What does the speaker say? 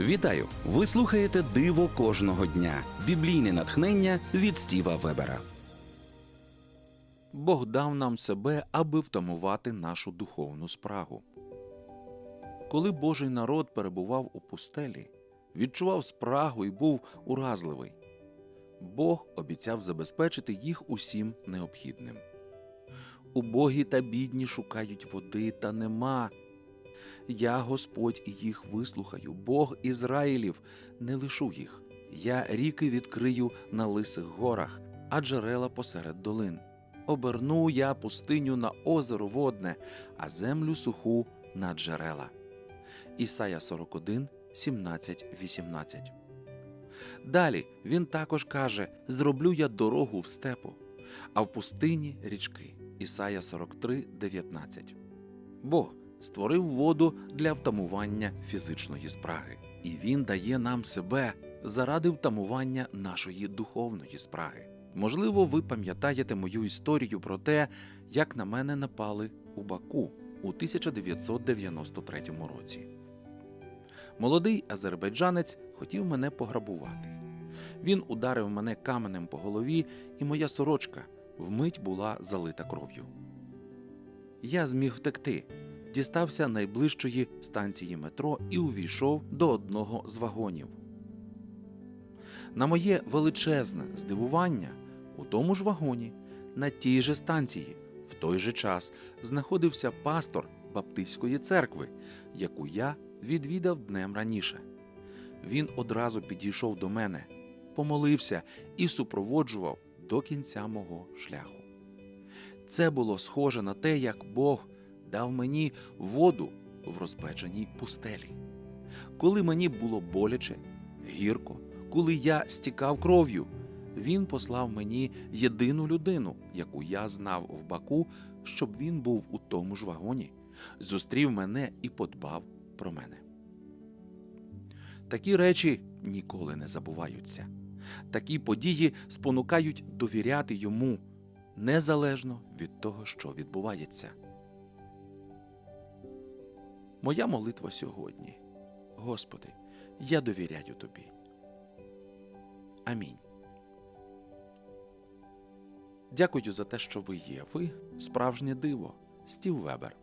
Вітаю! Ви слухаєте Диво кожного дня. Біблійне натхнення від Стіва Вебера. Бог дав нам себе, аби втамувати нашу духовну спрагу. Коли Божий народ перебував у пустелі, відчував спрагу і був уразливий, Бог обіцяв забезпечити їх усім необхідним. Убогі та бідні шукають води, та нема. Я, Господь, їх вислухаю, Бог Ізраїлів, не лишу їх. Я ріки відкрию на лисих горах, а джерела посеред долин. Оберну я пустиню на озеро водне, а землю суху на джерела. Ісая 41, 17, 18. Далі він також каже: Зроблю я дорогу в степу, а в пустині річки. Ісая 43, 19. Бог створив воду для втамування фізичної спраги, і Він дає нам себе заради втамування нашої духовної спраги. Можливо, ви пам'ятаєте мою історію про те, як на мене напали у Баку у 1993 році. Молодий азербайджанець хотів мене пограбувати. Він ударив мене каменем по голові, і моя сорочка вмить була залита кров'ю. Я зміг втекти, дістався найближчої станції метро і увійшов до одного з вагонів. На моє величезне здивування, у тому ж вагоні, на тій же станції, в той же час знаходився пастор Баптистської церкви, яку я відвідав днем раніше. Він одразу підійшов до мене, помолився і супроводжував до кінця мого шляху. Це було схоже на те, як Бог дав мені воду в розпеченій пустелі. Коли мені було боляче, гірко, коли я стікав кров'ю, він послав мені єдину людину, яку я знав в Баку, щоб він був у тому ж вагоні, зустрів мене і подбав про мене. Такі речі ніколи не забуваються. Такі події спонукають довіряти йому незалежно від того, що відбувається. Моя молитва сьогодні. Господи, я довіряю Тобі. Амінь. Дякую за те, що ви є. Ви справжнє диво. Стів Вебер.